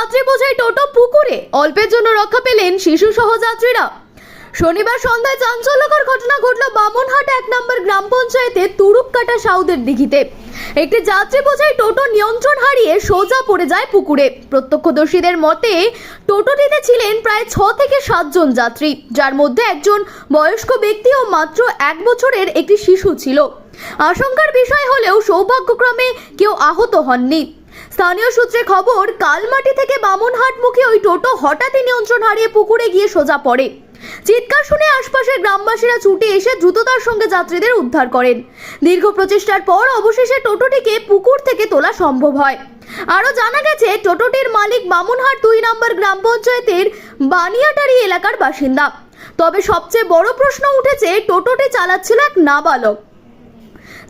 যাত্রী বোঝাই টোটো পুকুরে। অল্পের জন্য রক্ষা পেলেন শিশু সহ যাত্রীরা শনিবার সন্ধ্যায় চাঞ্চল্যকর ঘটনা ঘটল বামনহাট এক নম্বর গ্রাম পঞ্চায়েতে তুরুপকাটা সাউদের দিঘিতে। একটি যাত্রী বোঝাই টোটো নিয়ন্ত্রণ হারিয়ে সোজা পড়ে যায় পুকুরে। প্রত্যক্ষদর্শীদের মতে, টোটোটিতে ছিলেন প্রায় ছ থেকে সাতজন যাত্রী, যার মধ্যে একজন বয়স্ক ব্যক্তি ও মাত্র এক বছরের একটি শিশু ছিল। আশঙ্কার বিষয় হলেও সৌভাগ্যক্রমে কেউ আহত হননি। স্থানীয় সূত্রে খবর, কালমাটি থেকে বামনহাটমুখী ওই টোটো হঠাৎই নিয়ন্ত্রণ হারিয়ে পুকুরে গিয়ে সোজা পড়ে। চিৎকার শুনে আশপাশের গ্রামবাসীরা ছুটে এসে দ্রুততার সঙ্গে যাত্রীদের উদ্ধার করেন। দীর্ঘ প্রচেষ্টার পর অবশেষে টোটোটিকে পুকুর থেকে তোলা সম্ভব হয়। আরও জানা গেছে, টোটোটির মালিক বামুনহাট দুই নম্বর গ্রাম পঞ্চায়েতের বানিয়াটারি এলাকার বাসিন্দা। তবে সবচেয়ে বড় প্রশ্ন উঠেছে, টোটোটি চালাচ্ছিল এক নাবালক।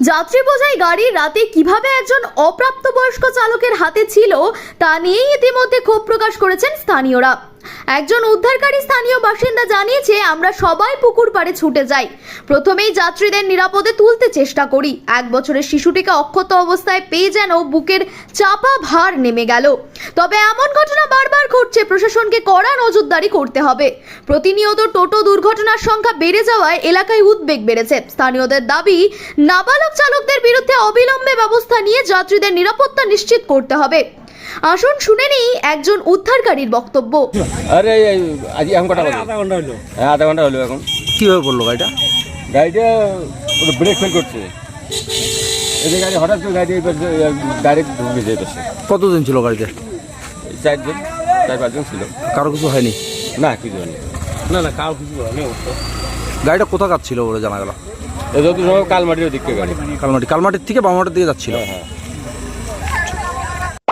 যাত্রী বোঝাই গাড়ি রাতে কীভাবে একজন অপ্রাপ্তবয়স্ক চালকের হাতে ছিল তা নিয়েই ইতিমধ্যে ক্ষোভ প্রকাশ করেছেন স্থানীয়রা। একজন উদ্ধারকারী স্থানীয় বাসিন্দা জানিয়েছে, আমরা সবাই পুকুর পাড়ে ছুটে যাই। প্রথমেই যাত্রীদের নিরাপদে তুলতে চেষ্টা করি। এক বছরের শিশুটিকে অক্ষত অবস্থায় পেয়ে যেন বুকের চাপা ভার নেমে গেল। তবে এমন ঘটনা বারবার ঘটছে, প্রশাসনকে কড়া নজরদারি করতে হবে। প্রতিনিয়ত টোটো দুর্ঘটনার সংখ্যা বেড়ে যাওয়ায় এলাকায় উদ্বেগ বেড়েছে। স্থানীয়দের দাবি, নাবালক চালকদের বিরুদ্ধে অবিলম্বে ব্যবস্থা নিয়ে যাত্রীদের নিরাপত্তা নিশ্চিত করতে হবে। আসুন শুনে নিই একজন উদ্ধারকারীর বক্তব্য। আরে এই আজ এখন কটা বাজে? আধা ঘণ্টা হলো। হ্যাঁ আধা ঘণ্টা হলো এখন। কীভাবে পড়ল গাড়িটা? গাড়িটা ব্রেক ফেল করছে। এতে গাড়ি হঠাৎ করে গাড়ি ডাইরেক্ট ঢুকে যেতে কতদিন ছিল গাড়িতে? চারজন চার পাঁচজন ছিল। কারও কিছু হয়নি? না কিছু হয়নি। না না কারও কিছু হয়নি গাড়িটা কোথাকার ছিল বলে জানা গেল? এ যত সময় কালমাটির দিকে গাড়ি। কালমাটি কালমাটির থেকে বামাটির দিকে যাচ্ছিল? হ্যাঁ হ্যাঁ।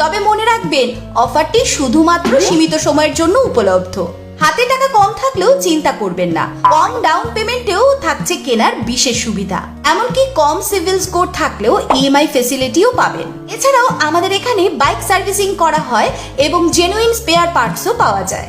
তবে মনে রাখবেন অফারটি শুধুমাত্র সীমিত সময়ের জন্য উপলব্ধ। হাতে টাকা কম থাকলেও চিন্তা করবেন না কম ডাউন পেমেন্টেও থাকছে কেনার বিশেষ সুবিধা। এমনকি কম সিভিল স্কোর থাকলেও ইএমআই ফেসিলিটিও পাবেন। এছাড়াও আমাদের এখানে বাইক সার্ভিসিং করা হয় এবং জেনুইন স্পেয়ার পার্টসও পাওয়া যায়।